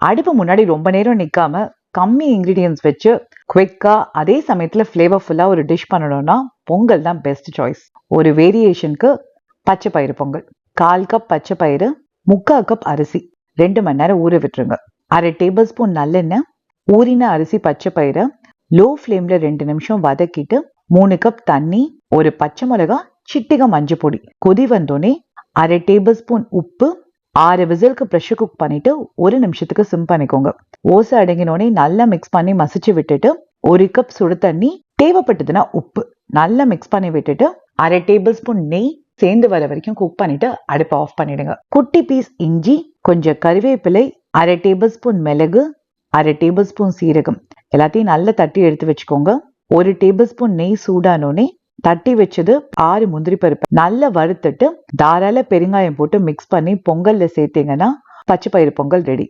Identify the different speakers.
Speaker 1: அடுப்பு முன்னாடி ரொம்ப நேரம் நிற்காம கம்மி இன்க்ரீடியன்ஸ் வச்சு குவிக்காக அதே சமயத்தில் ஃப்ளேவர்ஃபுல்லாக ஒரு டிஷ் பண்ணணும்னா பொங்கல் தான் பெஸ்ட் சாய்ஸ் ஒரு வேரியேஷனுக்கு பச்சை பயிறு பொங்கல் கால் கப் பச்சை பயிறு முக்கால் கப் அரிசி. ரெண்டு மணி நேரம் ஊற விட்டுருங்க. அரை டேபிள் ஸ்பூன் நல்லெண்ணெய் ஊறின அரிசி பச்சை பயிரை லோ ஃப்ளேம்ல ரெண்டு நிமிஷம் வதக்கிட்டு மூணு கப் தண்ணி ஒரு பச்சை மிளகா சிட்டிகை மஞ்சள் பொடி. கொதி வந்தோடனே அரை டேபிள் ஸ்பூன் உப்பு ஆறு விசிலுக்கு ப்ரெஷர் குக் பண்ணிட்டு ஒரு நிமிஷத்துக்கு சிம் பண்ணிக்கோங்க. ஓசை அடங்கினோடனே நல்லா மிக்ஸ் பண்ணி மசிச்சு விட்டுட்டு ஒரு கப் சுடு தண்ணி தேவைப்பட்டதுன்னா உப்பு. நல்லா மிக்ஸ் பண்ணி விட்டுட்டு அரை டேபிள் ஸ்பூன் நெய் சேர்ந்து வர வரைக்கும் குக் பண்ணிட்டு அடுப்பை ஆஃப் பண்ணிடுங்க. குட்டி பீஸ் இஞ்சி கொஞ்சம் கறிவேப்பிலை அரை டேபிள் ஸ்பூன் மிளகு அரை டேபிள் ஸ்பூன் சீரகம். எல்லாத்தையும் நல்லா தட்டி எடுத்து வச்சுக்கோங்க. ஒரு டேபிள் ஸ்பூன் நெய் சூடானோடனே தட்டி வச்சது ஆறு முந்திரி பருப்பு. நல்லா வறுத்துட்டு தாராள பெருங்காயம் போட்டு மிக்ஸ் பண்ணி பொங்கல்ல சேர்த்தீங்கன்னா பச்சை பயிறு பொங்கல் ரெடி